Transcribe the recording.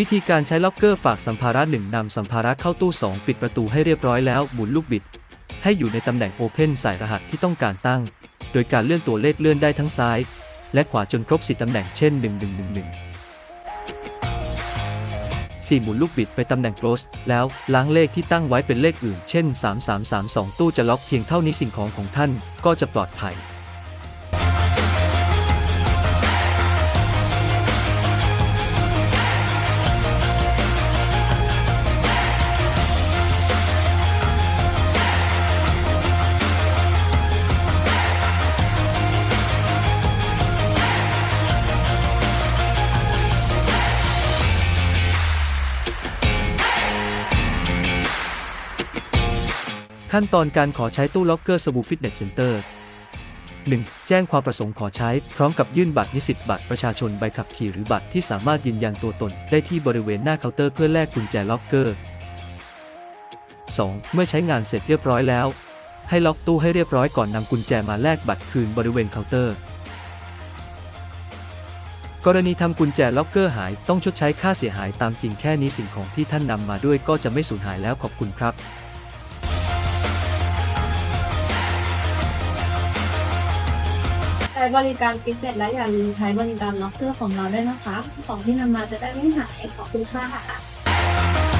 วิธีการใช้ล็อกเกอร์ฝากสัมภาระ 1นำสัมภาระเข้าตู้ 2 ปิดประตูให้เรียบร้อยแล้วหมุนลูกบิด ให้อยู่ในตำแหน่งโอเพนใส่รหัสที่ต้องการตั้ง โดยการเลื่อนตัวเลขเลื่อนได้ทั้งซ้าย และขวาจนครบ4ตำแหน่งเช่น 1111 4 หมุนลูกบิดไปตำแหน่ง close แล้วล้างเลขที่ตั้งไว้เป็นเลขอื่น เช่น 3332 ตู้จะล็อกเพียงเท่านี้สิ่งของของท่านก็จะปลอดภัย ขั้นตอนการขอใช้ตู้ล็อกเกอร์สบู่ฟิตเนสเซ็นเตอร์ 1. แจ้งความประสงค์ขอใช้ พร้อมกับยื่นบัตรนิสิตบัตรประชาชนใบขับขี่หรือบัตรที่สามารถยืนยันตัวตน ได้ที่บริเวณหน้าเคาน์เตอร์เพื่อแลกกุญแจล็อกเกอร์ 2. เมื่อใช้งานเสร็จเรียบร้อยแล้ว ให้ล็อกตู้ให้เรียบร้อยก่อนนำกุญแจมาแลกบัตรคืนบริเวณเคาน์เตอร์ กรณีทำกุญแจล็อกเกอร์หายต้องชดใช้ค่าเสียหายตามจริงแค่นี้สิ่งของที่ท่านนำมาด้วยก็จะไม่สูญหายแล้วขอบคุณครับ ช้บริการฟิตเนสและอย่าลืมใช้บริการล็อกเกอร์ของเราด้วยนะคะ ของที่นำมาจะได้ไม่หายขอบคุณค่ะ